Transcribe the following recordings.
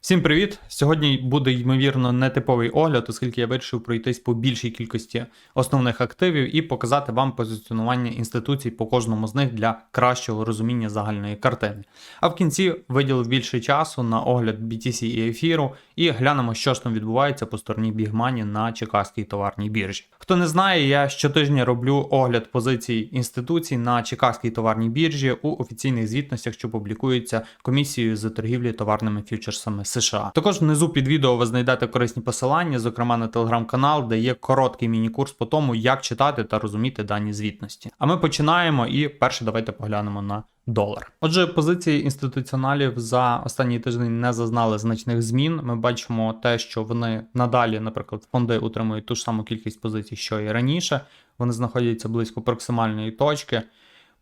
Всім привіт! Сьогодні буде ймовірно нетиповий огляд, оскільки я вирішив пройтись по більшій кількості основних активів і показати вам позиціонування інституцій по кожному з них для кращого розуміння загальної картини. А в кінці виділив більше часу на огляд BTC і ефіру і глянемо, що ж там відбувається по стороні Бігмані на Чикагській товарній біржі. Хто не знає, я щотижня роблю огляд позицій інституцій на Чикагській товарній біржі у офіційних звітностях, що публікуються комісією з торгівлі товарними фьючерсами США. Також внизу під відео ви знайдете корисні посилання, зокрема на телеграм-канал, де є короткий міні-курс по тому, як читати та розуміти дані звітності. А ми починаємо і перше давайте поглянемо на долар. Отже, позиції інституціоналів за останній тиждень не зазнали значних змін. Ми бачимо те, що вони надалі, наприклад, фонди утримують ту ж саму кількість позицій, що і раніше. Вони знаходяться близько проксимальної точки.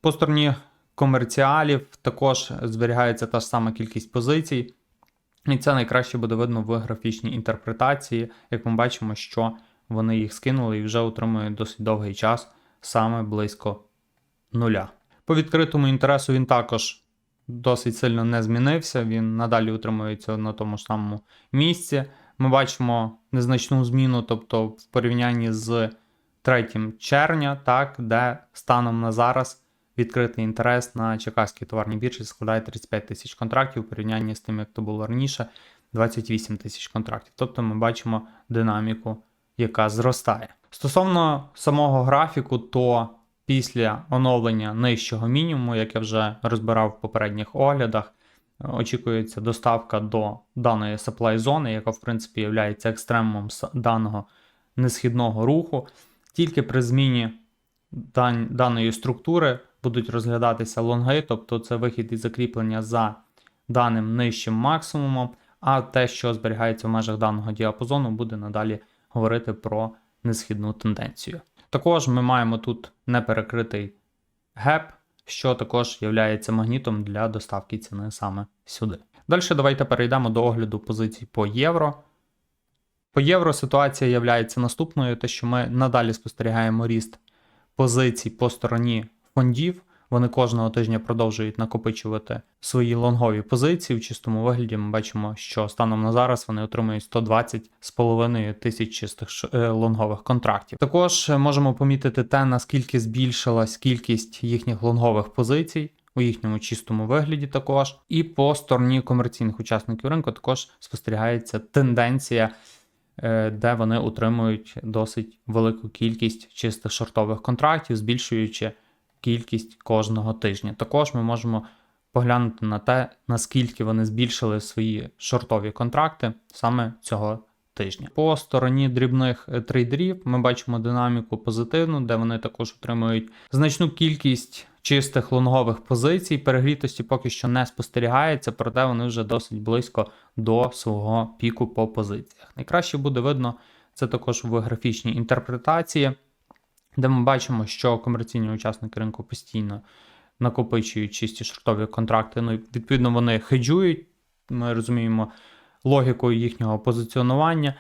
По стороні комерціалів також зберігається та ж сама кількість позицій. І це найкраще буде видно в графічній інтерпретації, як ми бачимо, що вони їх скинули і вже утримують досить довгий час, саме близько нуля. По відкритому інтересу він також досить сильно не змінився, він надалі утримується на тому ж самому місці. Ми бачимо незначну зміну, тобто в порівнянні з 3 червня, так, де станом на зараз відкритий інтерес на Чекаській товарній біржі складає 35 тисяч контрактів у порівнянні з тим, як то було раніше, 28 тисяч контрактів. Тобто ми бачимо динаміку, яка зростає. Стосовно самого графіку, то після оновлення нижчого мінімуму, як я вже розбирав в попередніх оглядах, очікується доставка до даної supply зони, яка в принципі є екстремумом даного несхідного руху. Тільки при зміні дан даної структури будуть розглядатися лонги, тобто це вихід і закріплення за даним нижчим максимумом, а те, що зберігається в межах даного діапазону, буде надалі говорити про несхідну тенденцію. Також ми маємо тут неперекритий геп, що також є магнітом для доставки ціни саме сюди. Далі давайте перейдемо до огляду позицій по євро. По євро ситуація є наступною, те, що ми надалі спостерігаємо ріст позицій по стороні фондів. Вони кожного тижня продовжують накопичувати свої лонгові позиції. В чистому вигляді ми бачимо, що станом на зараз вони отримують 120,5 тисяч чистих е, лонгових контрактів. Також можемо помітити те, наскільки збільшилась кількість їхніх лонгових позицій. У їхньому чистому вигляді також, і по стороні комерційних учасників ринку також спостерігається тенденція, е, де вони утримують досить велику кількість чистих шортових контрактів, збільшуючи кількість кожного тижня. Також ми можемо поглянути на те, наскільки вони збільшили свої шортові контракти саме цього тижня. По стороні дрібних е, трейдерів ми бачимо динаміку позитивну, де вони також отримують значну кількість чистих лонгових позицій. Перегрітості поки що не спостерігається, проте вони вже досить близько до свого піку по позиціях. Найкраще буде видно це також в графічній інтерпретації де ми бачимо, що комерційні учасники ринку постійно накопичують чисті шортові контракти. Ну, відповідно, вони хеджують, ми розуміємо логіку їхнього позиціонування.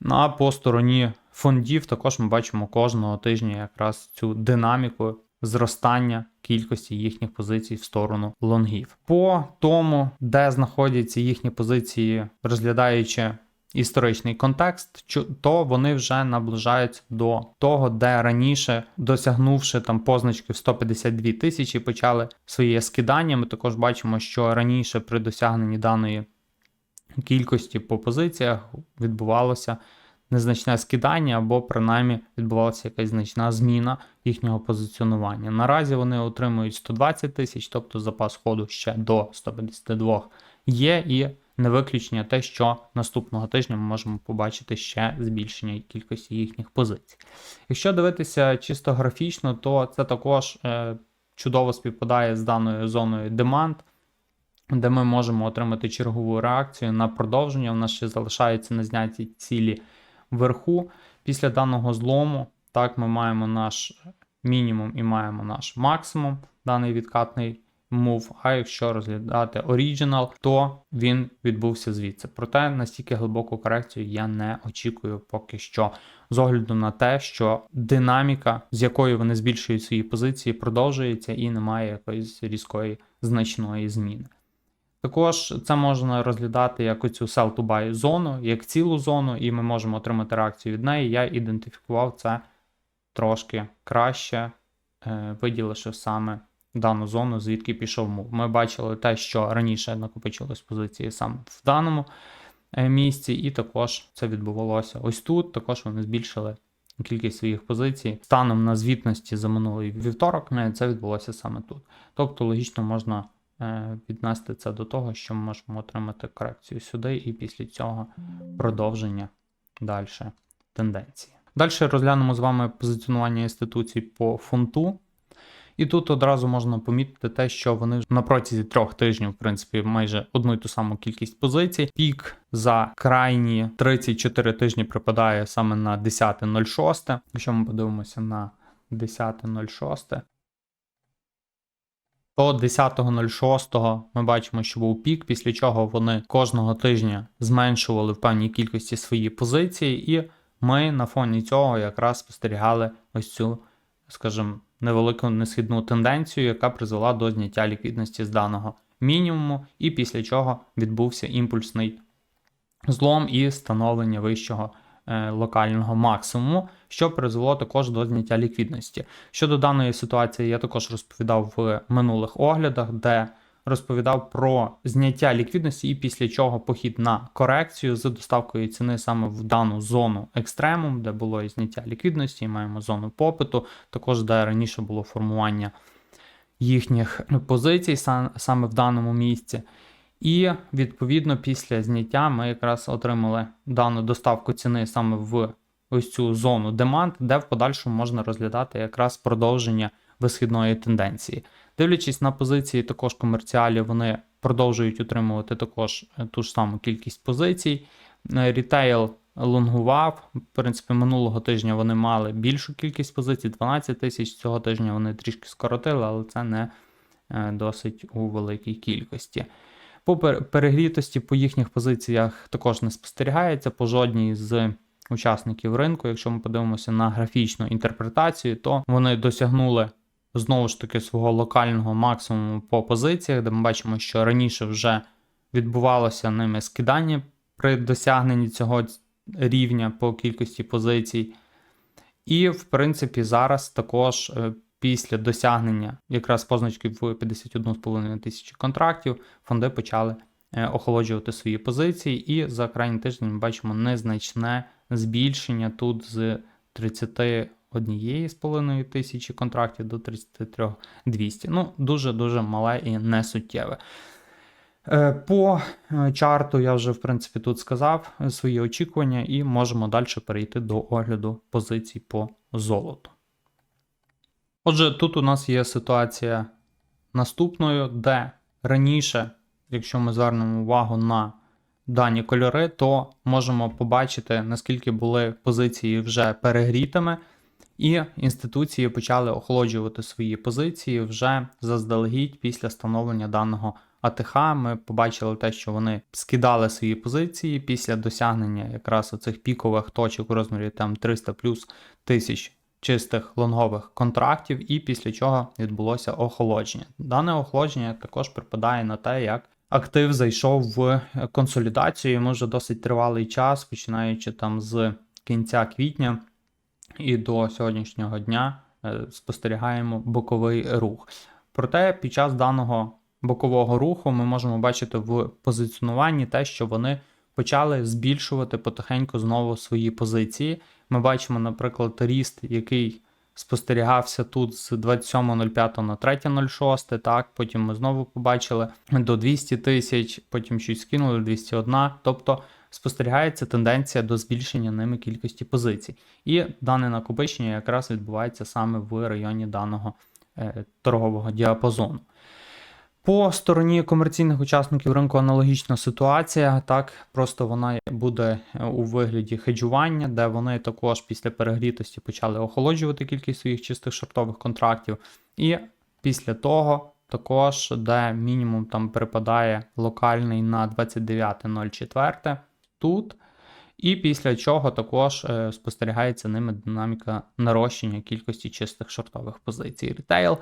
Ну, а по стороні фондів також ми бачимо кожного тижня якраз цю динаміку зростання кількості їхніх позицій в сторону лонгів. По тому, де знаходяться їхні позиції, розглядаючи історичний контекст, то вони вже наближаються до того, де раніше, досягнувши там позначки в 152 тисячі, почали своє скидання. Ми також бачимо, що раніше при досягненні даної кількості по позиціях відбувалося незначне скидання, або принаймні відбувалася якась значна зміна їхнього позиціонування. Наразі вони отримують 120 тисяч, тобто запас ходу ще до 152 є. і не виключення те, що наступного тижня ми можемо побачити ще збільшення кількості їхніх позицій. Якщо дивитися чисто графічно, то це також е, чудово співпадає з даною зоною демант, де ми можемо отримати чергову реакцію на продовження. У нас ще залишаються незняті цілі вверху. Після даного злому, так, ми маємо наш мінімум і маємо наш максимум, даний відкатний move, а якщо розглядати Original, то він відбувся звідси. Проте настільки глибоку корекцію я не очікую поки що, з огляду на те, що динаміка, з якою вони збільшують свої позиції, продовжується і немає якоїсь різкої значної зміни. Також це можна розглядати як оцю sell to buy зону, як цілу зону, і ми можемо отримати реакцію від неї. Я ідентифікував це трошки краще, е, виділивши саме дану зону, звідки пішов мув. Ми бачили те, що раніше накопичилось позиції саме в даному е, місці, і також це відбувалося ось тут. Також вони збільшили кількість своїх позицій. Станом на звітності за минулий вівторок е, це відбулося саме тут. Тобто логічно можна е, віднести це до того, що ми можемо отримати корекцію сюди, і після цього продовження далі тенденції. Далі розглянемо з вами позиціонування інституцій по фунту. І тут одразу можна помітити те, що вони на протязі трьох тижнів, в принципі, майже одну і ту саму кількість позицій. Пік за крайні 34 тижні припадає саме на 10.06. Якщо ми подивимося на 10.06, то 10.06 ми бачимо, що був пік, після чого вони кожного тижня зменшували в певній кількості свої позиції, і ми на фоні цього якраз спостерігали ось цю, скажімо, невелику несхідну тенденцію, яка призвела до зняття ліквідності з даного мінімуму, і після чого відбувся імпульсний злом і становлення вищого е, локального максимуму, що призвело також до зняття ліквідності. Щодо даної ситуації, я також розповідав в минулих оглядах, де розповідав про зняття ліквідності і після чого похід на корекцію з доставкою ціни саме в дану зону екстремум, де було і зняття ліквідності, і маємо зону попиту, також де раніше було формування їхніх позицій саме в даному місці. І відповідно після зняття ми якраз отримали дану доставку ціни саме в ось цю зону демант, де в подальшому можна розглядати якраз продовження висхідної тенденції. Дивлячись на позиції також комерціалів, вони продовжують утримувати також е, ту ж саму кількість позицій. Е, Рітейл лонгував. В принципі, минулого тижня вони мали більшу кількість позицій 12 тисяч. Цього тижня вони трішки скоротили, але це не е, досить у великій кількості. По перегрітості по їхніх позиціях також не спостерігається по жодній з учасників ринку. Якщо ми подивимося на графічну інтерпретацію, то вони досягнули знову ж таки свого локального максимуму по позиціях, де ми бачимо, що раніше вже відбувалося ними скидання при досягненні цього рівня по кількості позицій. І, в принципі, зараз також е, після досягнення якраз позначки в 51,5 тисячі контрактів фонди почали е, охолоджувати свої позиції, і за крайній тиждень ми бачимо незначне збільшення тут з 31,5 тисячі контрактів до 33 200. Ну, дуже-дуже мале і несуттєве. По е, чарту я вже в принципі тут сказав е, свої очікування, і можемо далі перейти до огляду позицій по золоту. Отже, тут у нас є ситуація наступною, де раніше, якщо ми звернемо увагу на дані кольори, то можемо побачити, наскільки були позиції вже перегрітими, і інституції почали охолоджувати свої позиції вже заздалегідь після становлення даного АТХ. Ми побачили те, що вони скидали свої позиції після досягнення якраз оцих пікових точок у розмірі там 300 плюс тисяч чистих лонгових контрактів, і після чого відбулося охолодження. Дане охолодження також припадає на те, як актив зайшов в консолідацію. Ми вже досить тривалий час, починаючи там з кінця квітня і до сьогоднішнього дня е, спостерігаємо боковий рух. Проте під час даного бокового руху ми можемо бачити в позиціонуванні те, що вони почали збільшувати потихеньку знову свої позиції. Ми бачимо, наприклад, ріст, який спостерігався тут з 27.05 на 3.06, так, потім ми знову побачили до 200 тисяч, потім щось скинули 201, тобто спостерігається тенденція до збільшення ними кількості позицій. І дане накопичення якраз відбувається саме в районі даного е, торгового діапазону. По стороні комерційних учасників ринку аналогічна ситуація, так просто вона буде е, у вигляді хеджування, де вони також після перегрітості почали охолоджувати кількість своїх чистих шортових контрактів, і після того також, де мінімум там припадає локальний на 29.04 тут. І після чого також е, спостерігається ними динаміка нарощення кількості чистих шортових позицій. Рітейл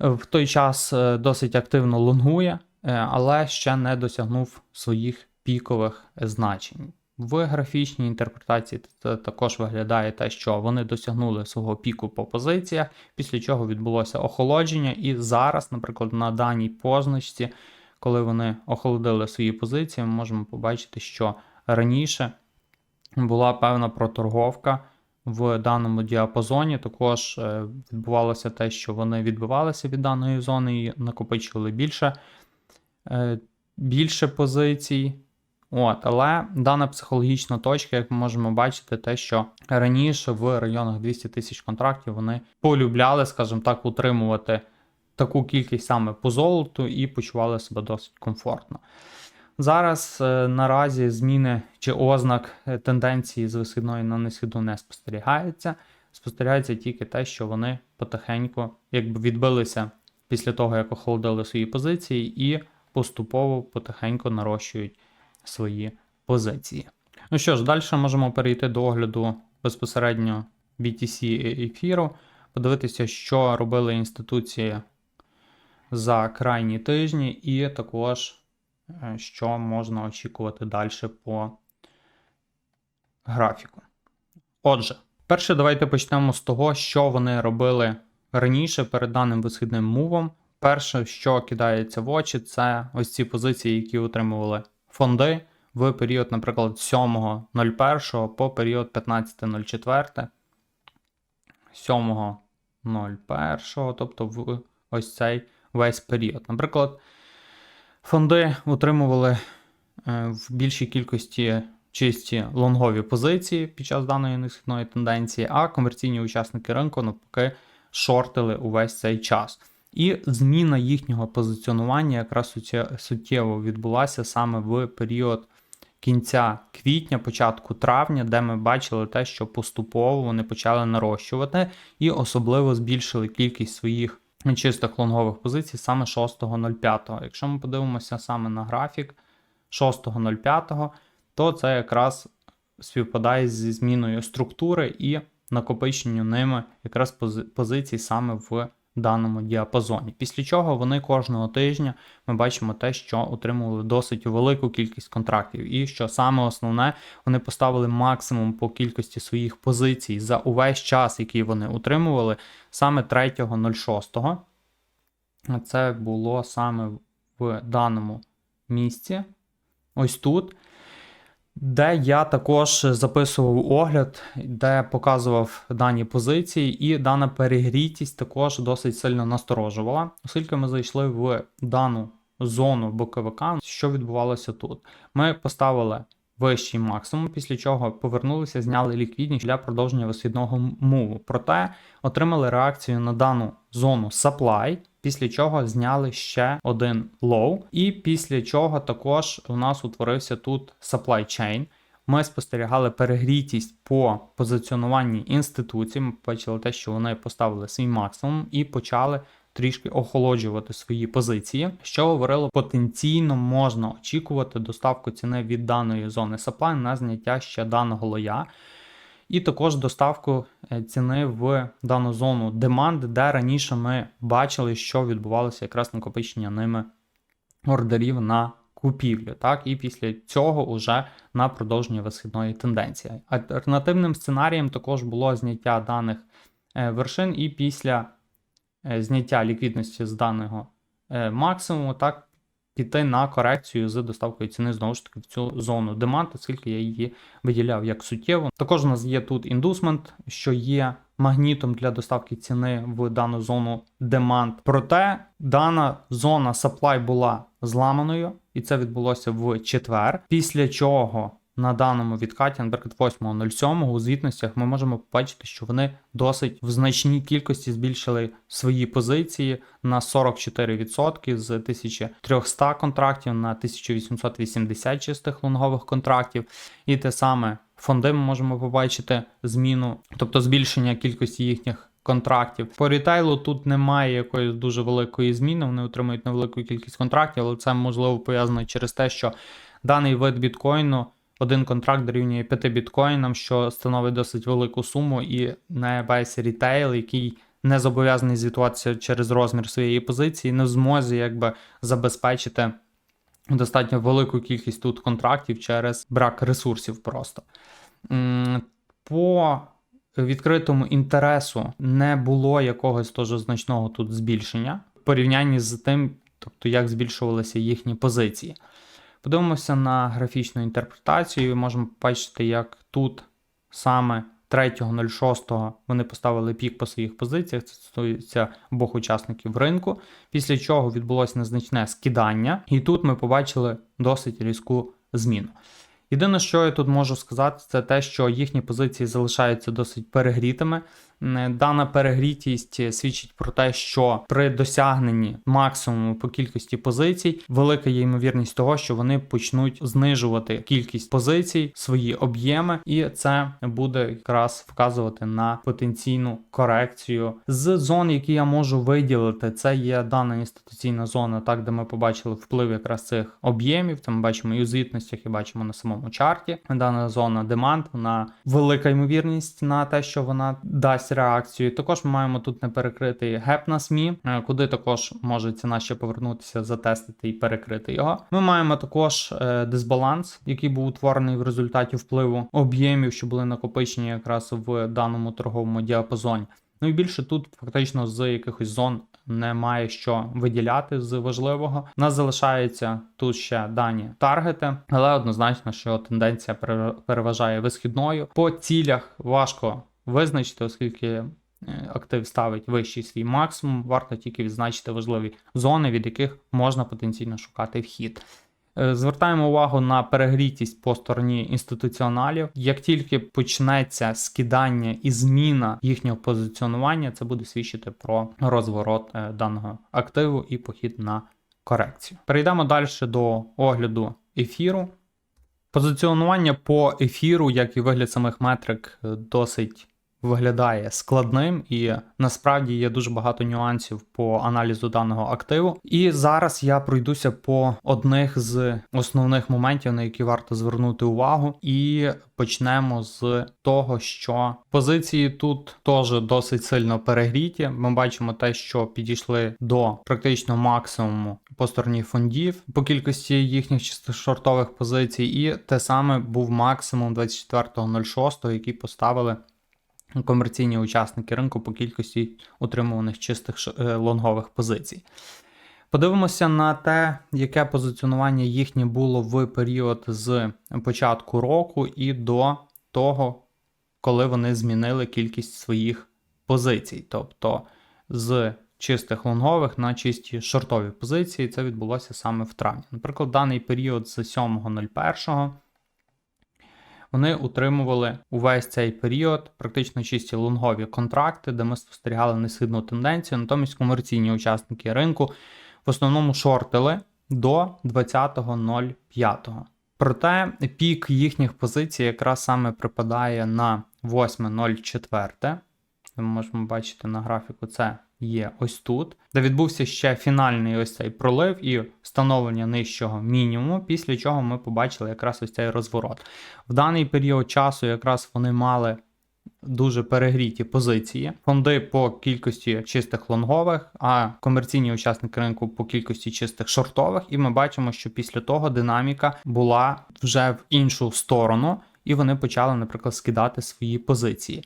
в той час е, досить активно лонгує е, але ще не досягнув своїх пікових значень. В графічній інтерпретації це також виглядає те, що вони досягнули свого піку по позиціях, після чого відбулося охолодження, і зараз, наприклад, на даній позначці, коли вони охолодили свої позиції, ми можемо побачити, що раніше була певна проторговка в даному діапазоні. Також е, відбувалося те, що вони відбивалися від даної зони і накопичували більше, е, більше позицій. От, але дана психологічна точка, як ми можемо бачити, те, що раніше в районах 200 тисяч контрактів вони полюбляли, скажімо так, утримувати таку кількість саме по золоту і почували себе досить комфортно. Зараз е, наразі зміни чи ознак е, тенденції з висхідної на несхідну не спостерігається. Спостерігається тільки те, що вони потихеньку якби відбилися після того, як охолодили свої позиції, і поступово потихеньку нарощують свої позиції. Ну що ж, далі можемо перейти до огляду безпосередньо BTC ефіру, подивитися, що робили інституції за крайні тижні, і також що можна очікувати далі по графіку. Отже, перше, давайте почнемо з того, що вони робили раніше перед даним висхідним мувом. Перше, що кидається в очі, це ось ці позиції, які отримували фонди в період, наприклад, 7.01 по період 15.04. 7.01, тобто в ось цей весь період. Наприклад, фонди утримували е, в більшій кількості чисті лонгові позиції під час даної несхідної тенденції, а комерційні учасники ринку навпаки шортили увесь цей час. І зміна їхнього позиціонування якраз суттєво відбулася саме в період кінця квітня, початку травня, де ми бачили те, що поступово вони почали нарощувати і особливо збільшили кількість своїх чистих лонгових позицій саме 6.05. Якщо ми подивимося саме на графік 6.05, то це якраз співпадає зі зміною структури і накопиченню ними якраз позицій саме в даному діапазоні. Після чого вони кожного тижня ми бачимо те, що отримували досить велику кількість контрактів. І що саме основне, вони поставили максимум по кількості своїх позицій за увесь час, який вони утримували, саме 3.06. Це було саме в даному місці. Ось тут де я також записував огляд, де показував дані позиції, і дана перегрітість також досить сильно насторожувала, оскільки ми зайшли в дану зону боковика, що відбувалося тут. Ми поставили вищий максимум, після чого повернулися, зняли ліквідність для продовження висхідного муву. Проте отримали реакцію на дану зону supply, після чого зняли ще один low, і після чого також у нас утворився тут supply chain. Ми спостерігали перегрітість по позиціонуванні інституцій. Ми побачили те, що вони поставили свій максимум і почали трішки охолоджувати свої позиції, що говорило, потенційно можна очікувати доставку ціни від даної зони supply на зняття ще даного лоя. І також доставку е, ціни в дану зону demand, де раніше ми бачили, що відбувалося якраз накопичення ними ордерів на купівлю. Так, І після цього вже на продовження висхідної тенденції. Альтернативним сценарієм також було зняття даних е, вершин, і після е, зняття ліквідності з даного максимуму, так піти на корекцію з доставкою ціни знову ж таки в цю зону демант, оскільки я її виділяв як суттєво. Також у нас є тут індусмент, що є магнітом для доставки ціни в дану зону демант. Проте дана зона supply була зламаною, і це відбулося в четвер. Після чого на даному відкаті, наприклад, 8.07 у звітностях ми можемо побачити, що вони досить в значній кількості збільшили свої позиції на 44% з 1300 контрактів на 1880 чистих лонгових контрактів. І те саме фонди ми можемо побачити зміну, тобто збільшення кількості їхніх. Контрактів по рітейлу тут немає якоїсь дуже великої зміни. Вони отримують невелику кількість контрактів, але це можливо пов'язано через те, що даний вид біткоїну один контракт дорівнює 5 біткоїнам, що становить досить велику суму, і не весь рітейл, який не зобов'язаний звітуватися через розмір своєї позиції, не в змозі якби забезпечити достатньо велику кількість тут контрактів через брак ресурсів просто. По відкритому інтересу не було якогось теж значного тут збільшення в порівнянні з тим, тобто як збільшувалися їхні позиції. Подивимося на графічну інтерпретацію. Можемо побачити, як тут саме 3.06 вони поставили пік по своїх позиціях. Це стосується обох учасників ринку. Після чого відбулося незначне скидання, і тут ми побачили досить різку зміну. Єдине, що я тут можу сказати, це те, що їхні позиції залишаються досить перегрітими. М, Дана перегрітість свідчить про те, що при досягненні максимуму по кількості позицій велика є ймовірність того, що вони почнуть знижувати кількість позицій, свої об'єми, і це буде якраз вказувати на потенційну корекцію з зон, які я можу виділити. Це є дана інституційна зона, так де ми побачили вплив якраз цих об'ємів. Ми бачимо і у звітностях, і бачимо на самому чарті. Дана зона демант, вона велика ймовірність на те, що вона дасть реакцію. Також ми маємо тут неперекритий геп на СМІ, е, куди також може ціна ще повернутися, затестити і перекрити його. Ми маємо також е, дисбаланс, який був утворений в результаті впливу об'ємів, що були накопичені якраз в даному торговому діапазоні. Ну і більше тут фактично з якихось зон немає що виділяти з важливого. У нас залишаються тут ще дані таргети, але однозначно, що тенденція переважає висхідною. По цілях важко визначити, оскільки е, актив ставить вищий свій максимум. Варто тільки відзначити важливі зони, від яких можна потенційно шукати вхід. Е, Звертаємо увагу на перегрітість по стороні інституціоналів. Як тільки почнеться скидання і зміна їхнього позиціонування, це буде свідчити про розворот е, даного активу і похід на корекцію. Перейдемо далі до огляду ефіру. Позиціонування по ефіру, як і вигляд самих метрик, досить виглядає складним, і насправді є дуже багато нюансів по аналізу даного активу. І зараз я пройдуся по одних з основних моментів, на які варто звернути увагу, і почнемо з того, що позиції тут теж досить сильно перегріті. Ми бачимо те, що підійшли до практично максимуму по стороні фондів по кількості їхніх чисто шортових позицій, і те саме був максимум 24.06, який поставили комерційні учасники ринку по кількості утримуваних чистих е, лонгових позицій. Подивимося на те, яке позиціонування їхнє було в період з початку року і до того, коли вони змінили кількість своїх позицій. Тобто з чистих лонгових на чисті шортові позиції. Це відбулося саме в травні. Наприклад, даний період з 7.01 вони утримували увесь цей період практично чисті лонгові контракти, де ми спостерігали несхідну тенденцію. Натомість комерційні учасники ринку в основному шортили до 20.05. Проте пік їхніх позицій якраз саме припадає на 8.04. Ми можемо бачити на графіку, це є ось тут, де відбувся ще фінальний ось цей пролив і встановлення нижчого мінімуму, після чого ми побачили якраз ось цей розворот. В даний період часу якраз вони мали дуже перегріті позиції. Фонди по кількості чистих лонгових, а комерційні учасники ринку по кількості чистих шортових. І ми бачимо, що після того динаміка була вже в іншу сторону, і вони почали, наприклад, скидати свої позиції.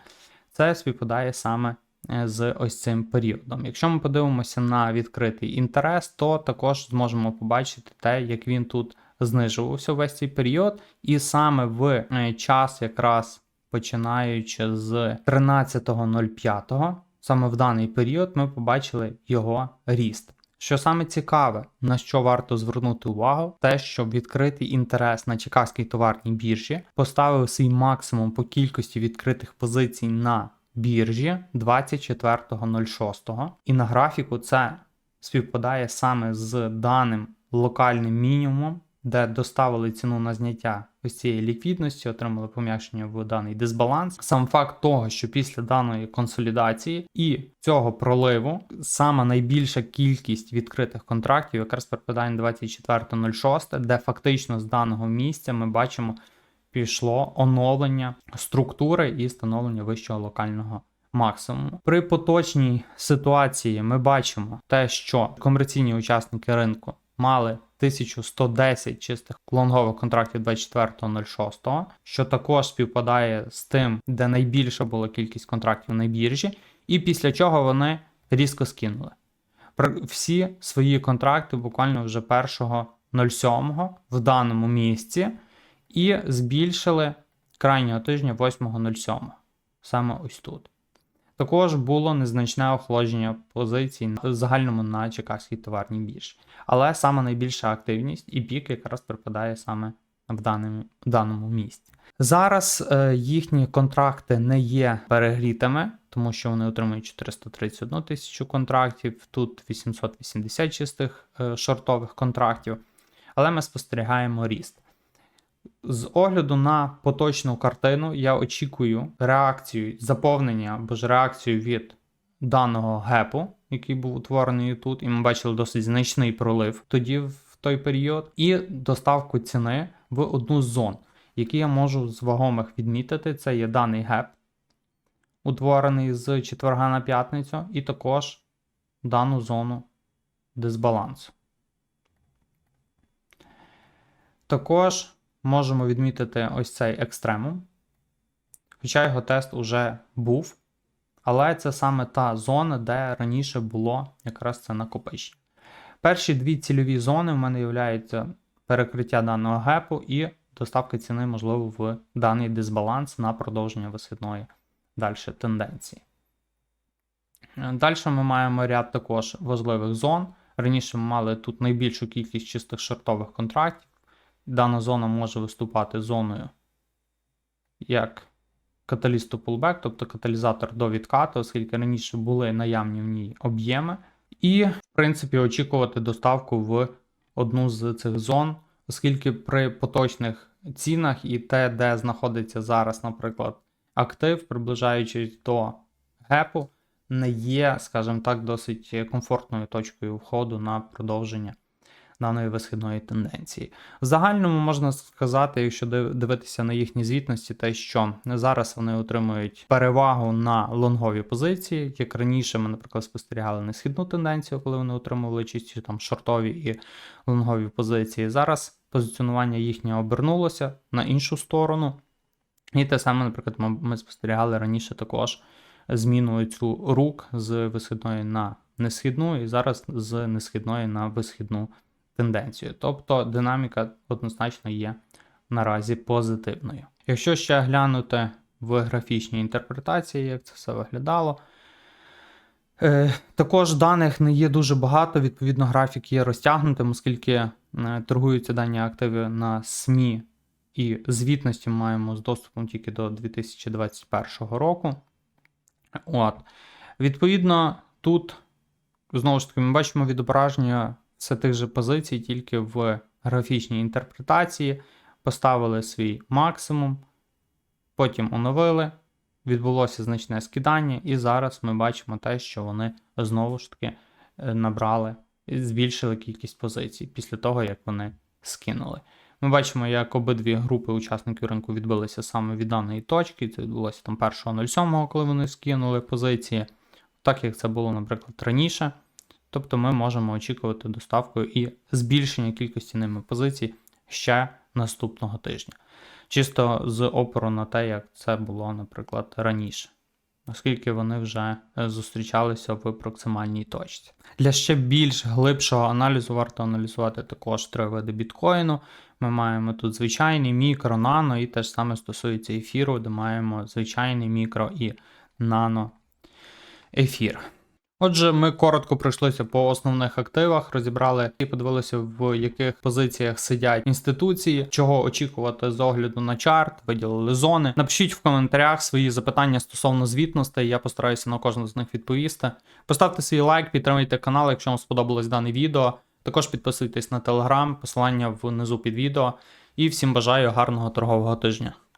Це співпадає саме з ось цим періодом. Якщо ми подивимося на відкритий інтерес, то також зможемо побачити те, як він тут знижувався весь цей період, і саме в е, час, якраз починаючи з 13.05, саме в даний період, ми побачили його ріст. Що саме цікаве, на що варто звернути увагу, те, що відкритий інтерес на Чикагській товарній біржі поставив свій максимум по кількості відкритих позицій на біржі 24.06. І на графіку це співпадає саме з даним локальним мінімумом, де доставили ціну на зняття ось цієї ліквідності, отримали пом'якшення в даний дисбаланс. Сам факт того, що після даної консолідації і цього проливу саме найбільша кількість відкритих контрактів якраз припадає на 24.06, де фактично з даного місця ми бачимо пішло оновлення структури і становлення вищого локального максимуму. При поточній ситуації ми бачимо те, що комерційні учасники ринку мали 1110 чистих лонгових контрактів 24.06, що також співпадає з тим, де найбільша була кількість контрактів на біржі, і після чого вони різко скинули. Всі свої контракти буквально вже 1.07 в даному місці і збільшили крайнього тижня 8.07. Саме ось тут. Також було незначне охолодження позицій на загальному на Чикагській товарній біржі. Але саме найбільша активність і пік якраз припадає саме в даному, в даному місці. Зараз е, їхні контракти не є перегрітими, тому що вони отримують 431 тисячу контрактів, тут 880 чистих е, шортових контрактів. Але ми спостерігаємо ріст. З огляду на поточну картину, я очікую реакцію заповнення або ж реакцію від даного гепу, який був утворений тут, і ми бачили досить значний пролив тоді в той період, і доставку ціни в одну з зон, які я можу з вагомих відмітити. Це є даний геп, утворений з четверга на п'ятницю, і також дану зону дисбалансу. Також можемо відмітити ось цей екстремум. Хоча його тест уже був. Але це саме та зона, де раніше було якраз це накопичення. Перші дві цільові зони в мене являються перекриття даного гепу і доставка ціни, можливо, в даний дисбаланс на продовження висхідної далі тенденції. Далі ми маємо ряд також важливих зон. Раніше ми мали тут найбільшу кількість чистих шортових контрактів. Дана зона може виступати зоною як каталісту pullback, тобто каталізатор до відкату, оскільки раніше були наявні в ній об'єми, і, в принципі, очікувати доставку в одну з цих зон, оскільки при поточних цінах і те, де знаходиться зараз, наприклад, актив, приближаючись до гепу, не є, скажімо так, досить комфортною точкою входу на продовження даної висхідної тенденції. В загальному можна сказати, якщо дивитися на їхні звітності, те, що зараз вони отримують перевагу на лонгові позиції, як раніше ми, наприклад, спостерігали на східну тенденцію, коли вони отримували чисті там шортові і лонгові позиції. Зараз позиціонування їхнє обернулося на іншу сторону. І те саме, наприклад, ми, спостерігали раніше також зміну цю рук з висхідної на несхідну, і зараз з несхідної на висхідну тенденцію. Тобто динаміка однозначно є наразі позитивною. Якщо ще глянути в графічній інтерпретації, як це все виглядало. Е, також даних не є дуже багато, відповідно, графік є розтягнутим, оскільки е, торгуються дані активи на СМІ і звітності маємо з доступом тільки до 2021 року. От. Відповідно, тут знову ж таки ми бачимо відображення все тих же позицій, тільки в графічній інтерпретації. Поставили свій максимум, потім оновили, відбулося значне скидання, і зараз ми бачимо те, що вони знову ж таки е, набрали, збільшили кількість позицій після того, як вони скинули. Ми бачимо, як обидві групи учасників ринку відбилися саме від даної точки. Це відбулося там 1.07, коли вони скинули позиції, так як це було, наприклад, раніше. Тобто ми можемо очікувати доставку і збільшення кількості ними позицій ще наступного тижня. Чисто з опору на те, як це було, наприклад, раніше, оскільки вони вже е, зустрічалися в проксимальній точці. Для ще більш глибшого аналізу варто аналізувати також три види біткоїну. Ми маємо тут звичайний мікро, нано, і те ж саме стосується ефіру, де маємо звичайний мікро і нано ефір. Отже, ми коротко пройшлися по основних активах, розібрали і подивилися, в яких позиціях сидять інституції, чого очікувати з огляду на чарт, виділили зони. Напишіть в коментарях свої запитання стосовно звітностей. Я постараюся на кожну з них відповісти. Поставте свій лайк, підтримуйте канал, якщо вам сподобалось дане відео. Також підписуйтесь на телеграм, посилання внизу під відео. І всім бажаю гарного торгового тижня.